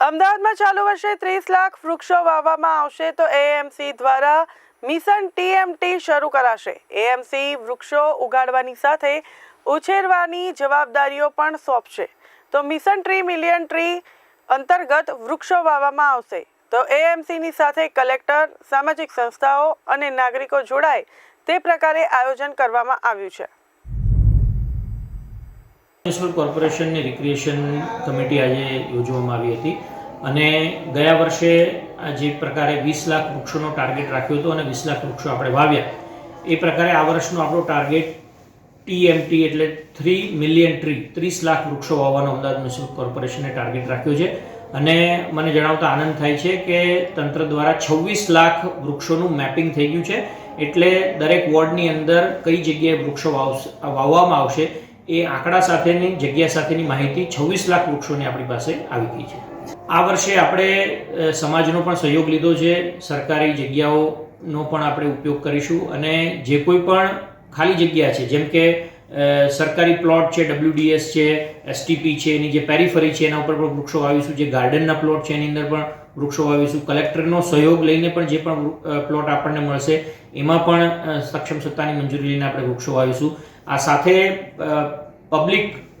અમદાવાદમાં ચાલુ વર્ષે ત્રીસ લાખ વૃક્ષો વાવવામાં આવશે તો એએમસી દ્વારા મિશન ટીએમટી શરૂ કરાશે. એએમસી વૃક્ષો ઉગાડવાની સાથે ઉછેરવાની જવાબદારીઓ પણ સોંપશે. તો મિશન ટ્રી મિલિયન ટ્રી અંતર્ગત વૃક્ષો વાવવામાં આવશે. તો એએમસીની સાથે કલેક્ટર, સામાજિક સંસ્થાઓ અને નાગરિકો જોડાય તે પ્રકારે આયોજન કરવામાં આવ્યું છે. મ્યુનિસિપલ કોર્પોરેશનની રિક્રિએશન કમિટી આજે યોજવામાં આવી હતી. અને ગયા વર્ષે જે પ્રકારે વીસ લાખ વૃક્ષોનો ટાર્ગેટ રાખ્યો હતો અને વીસ લાખ વૃક્ષો આપણે વાવ્યા. એ પ્રકારે આ વર્ષનો આપણો ટાર્ગેટ ટીએમટી એટલે થ્રી મિલિયન ટ્રી, ત્રીસ લાખ વૃક્ષો વાવવાનો અમદાવાદ મ્યુનિસિપલ કોર્પોરેશને ટાર્ગેટ રાખ્યો છે. અને મને જણાવતા આનંદ થાય છે કે તંત્ર દ્વારા છવ્વીસ લાખ વૃક્ષોનું મેપિંગ થઈ ગયું છે. એટલે દરેક વોર્ડની અંદર કઈ જગ્યાએ વૃક્ષો વાવવામાં આવશે એ આંકડા સાથેની, જગ્યા સાથેની માહિતી છવ્વીસ લાખ વૃક્ષોની આપણી પાસે આવી ગઈ છે. આ વર્ષે આપણે સમાજનો પણ સહયોગ લીધો છે, સરકારી જગ્યાઓનો પણ આપણે ઉપયોગ કરીશું અને જે કોઈ પણ ખાલી જગ્યા છે, જેમ કે સરકારી પ્લોટ છે ડબ્લ્યુડીએસ છે એસટીપી છે, એની જે પેરીફરી છે, એના ઉપર પણ વૃક્ષો વાવીશું, જે ગાર્ડનના પ્લોટ છે, એની અંદર પણ વૃક્ષો વાવીશું. કલેક્ટરનો સહયોગ લઈને પણ જે પણ પ્લોટ આપણને મળશે, એમાં પણ સક્ષમ સત્તાની મંજૂરી લઈને આપણે વૃક્ષો વાવીશું. આ સાથે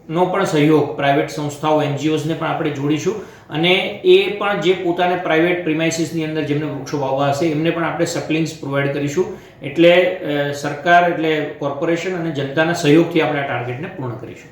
પબ્લિકનો પણ સહયોગ પ્રાઇવેટ સંસ્થાઓ એનજીઓઝને પણ આપણે જોડીશું. અને એ પણ જે પોતાને પ્રાઇવેટ પ્રિમાઇસીસની અંદર જેમને વૃક્ષો વાવવા હશે, એમને પણ આપણે સપ્લિંગ્સ પ્રોવાઈડ કરીશું. એટલે સરકાર એટલે કોર્પોરેશન અને જનતાના સહયોગથી આપણે આ ટાર્ગેટને પૂર્ણ કરીશું.